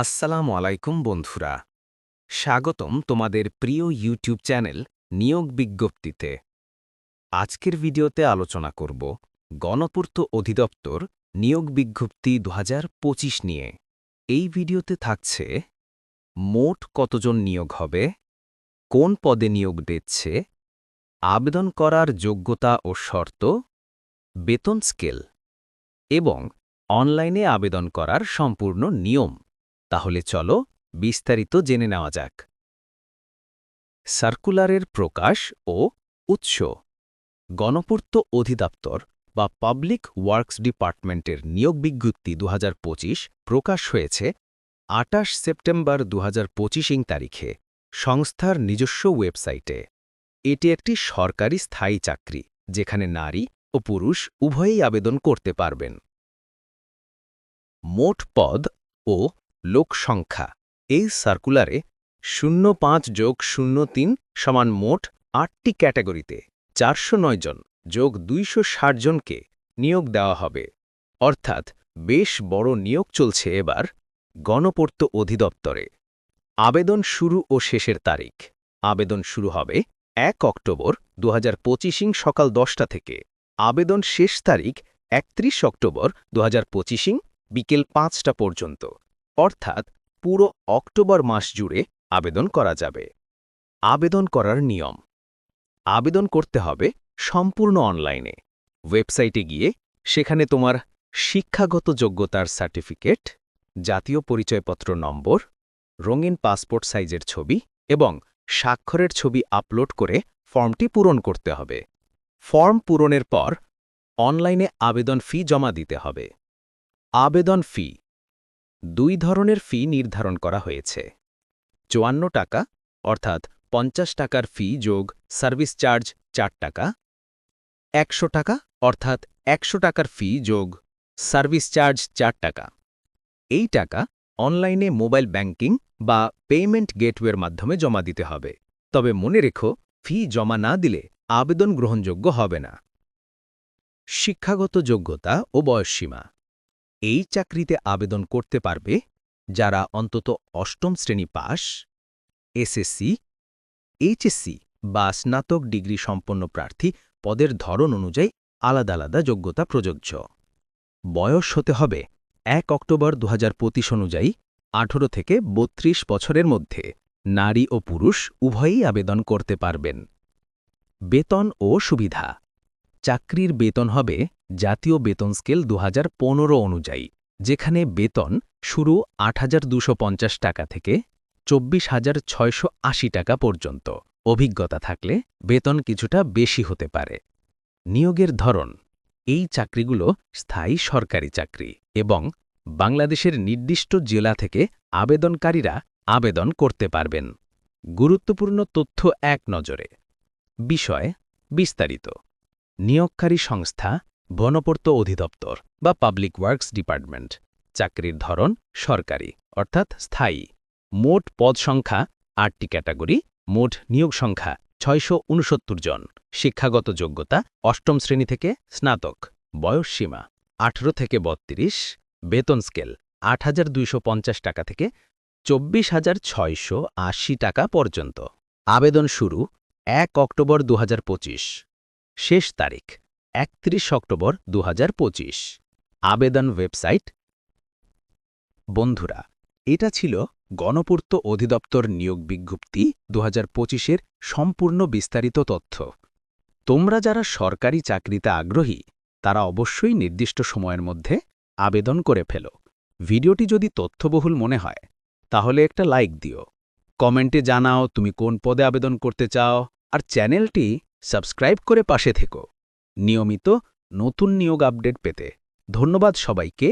আসসালামু আলাইকুম বন্ধুরা। স্বাগতম তোমাদের প্রিয় ইউটিউব চ্যানেল নিয়োগ বিজ্ঞপ্তিতে। আজকের ভিডিওতে আলোচনা করব গণপূর্ত অধিদপ্তর নিয়োগ বিজ্ঞপ্তি দু হাজার পঁচিশ নিয়ে। এই ভিডিওতে থাকছে, মোট কতজন নিয়োগ হবে, কোন পদে নিয়োগ দিচ্ছে, আবেদন করার যোগ্যতা ও শর্ত, বেতন স্কেল এবং অনলাইনে আবেদন করার সম্পূর্ণ নিয়ম। তাহলে চলো বিস্তারিত জেনে নেওয়া যাক। সার্কুলারের প্রকাশ ও উৎস। গণপূর্ত অধিদপ্তর বা পাবলিক ওয়ার্কস ডিপার্টমেন্টের নিয়োগ বিজ্ঞপ্তি দু হাজার পঁচিশ প্রকাশ হয়েছে আটাশ সেপ্টেম্বর দু ইং তারিখে সংস্থার নিজস্ব ওয়েবসাইটে। এটি একটি সরকারি স্থায়ী চাকরি, যেখানে নারী ও পুরুষ উভয়েই আবেদন করতে পারবেন। মোট পদ ও লোক সংখ্যা। এই সার্কুলারে শূন্য পাঁচ যোগ শূন্য তিন সমান মোট আটটি ক্যাটাগরিতে চারশো নয় জন যোগ দুইশো ষাট জনকে নিয়োগ দেওয়া হবে। অর্থাৎ বেশ বড় নিয়োগ চলছে এবার গণপূর্ত অধিদপ্তরে। আবেদন শুরু ও শেষের তারিখ। আবেদন শুরু হবে এক অক্টোবর দু ইং সকাল দশটা থেকে। আবেদন শেষ তারিখ একত্রিশ অক্টোবর দু ইং বিকেল পাঁচটা পর্যন্ত। অর্থাৎ পুরো অক্টোবর মাস জুড়ে আবেদন করা যাবে। আবেদন করার নিয়ম। আবেদন করতে হবে সম্পূর্ণ অনলাইনে। ওয়েবসাইটে গিয়ে সেখানে তোমার শিক্ষাগত যোগ্যতার সার্টিফিকেট, জাতীয় পরিচয়পত্র নম্বর, রঙিন পাসপোর্ট সাইজের ছবি এবং স্বাক্ষরের ছবি আপলোড করে ফর্মটি পূরণ করতে হবে। ফর্ম পূরণের পর অনলাইনে আবেদন ফি জমা দিতে হবে। আবেদন ফি দুই ধরনের ফি নির্ধারণ করা হয়েছে। চুয়ান্ন টাকা, অর্থাৎ পঞ্চাশ টাকার ফি যোগ সার্ভিস চার্জ চার টাকা। একশো টাকা, অর্থাৎ একশো টাকার ফি যোগ সার্ভিস চার্জ চার টাকা। এই টাকা অনলাইনে মোবাইল ব্যাংকিং বা পেমেন্ট গেটওয়ের মাধ্যমে জমা দিতে হবে। তবে মনে রেখো, ফি জমা না দিলে আবেদন গ্রহণযোগ্য হবে না। শিক্ষাগত যোগ্যতা ও বয়সসীমা। এই চাকরিতে আবেদন করতে পারবে যারা অন্তত অষ্টম শ্রেণি পাস, এসএসসি, এইচএসসি বা স্নাতক ডিগ্রি সম্পন্ন প্রার্থী পদের ধরন অনুযায়ী আলাদা আলাদা যোগ্যতা প্রযোজ্য। বয়স হতে হবে এক অক্টোবর দু হাজার পঁচিশ অনুযায়ী আঠেরো থেকে ৩২ বছরের মধ্যে। নারী ও পুরুষ উভয়ই আবেদন করতে পারবেন। বেতন ও সুবিধা। চাকরির বেতন হবে জাতীয় বেতন স্কেল দু হাজার পনেরো অনুযায়ী, যেখানে বেতন শুরু আট টাকা থেকে চব্বিশ হাজার টাকা পর্যন্ত। অভিজ্ঞতা থাকলে বেতন কিছুটা বেশি হতে পারে। নিয়োগের ধরন, এই চাকরিগুলো স্থায়ী সরকারি চাকরি এবং বাংলাদেশের নির্দিষ্ট জেলা থেকে আবেদনকারীরা আবেদন করতে পারবেন। গুরুত্বপূর্ণ তথ্য এক নজরে। বিষয় বিস্তারিত। নিয়োগকারী সংস্থা, বনপূর্ত অধিদপ্তর বা পাবলিক ওয়ার্কস ডিপার্টমেন্ট। চাকরির ধরন সরকারি, অর্থাৎ স্থায়ী। মোট পদ সংখ্যা আটটি ক্যাটাগরি, মোট নিয়োগ সংখ্যা ছয়শো উনসত্তর জন। শিক্ষাগত যোগ্যতা অষ্টম শ্রেণি থেকে স্নাতক। বয়স সীমা আঠেরো থেকে বত্রিশ। বেতন স্কেল আট হাজার দুইশ পঞ্চাশ টাকা থেকে চব্বিশ টাকা পর্যন্ত। আবেদন শুরু এক অক্টোবর দু হাজার পঁচিশ। শেষ তারিখ, একত্রিশ অক্টোবর দু হাজার পঁচিশ। আবেদন ওয়েবসাইট। বন্ধুরা, এটা ছিল গণপূর্ত অধিদপ্তর নিয়োগ বিজ্ঞপ্তি দু হাজার সম্পূর্ণ বিস্তারিত তথ্য। তোমরা যারা সরকারি চাকরিতে আগ্রহী, তারা অবশ্যই নির্দিষ্ট সময়ের মধ্যে আবেদন করে ফেলো। ভিডিওটি যদি তথ্যবহুল মনে হয়, তাহলে একটা লাইক দিও। কমেন্টে জানাও তুমি কোন পদে আবেদন করতে চাও, আর চ্যানেলটি সাবস্ক্রাইব করে পাশে থেকো। নিয়মিত নতুন নিয়োগ আপডেট পেতে ধন্যবাদ সবাইকে।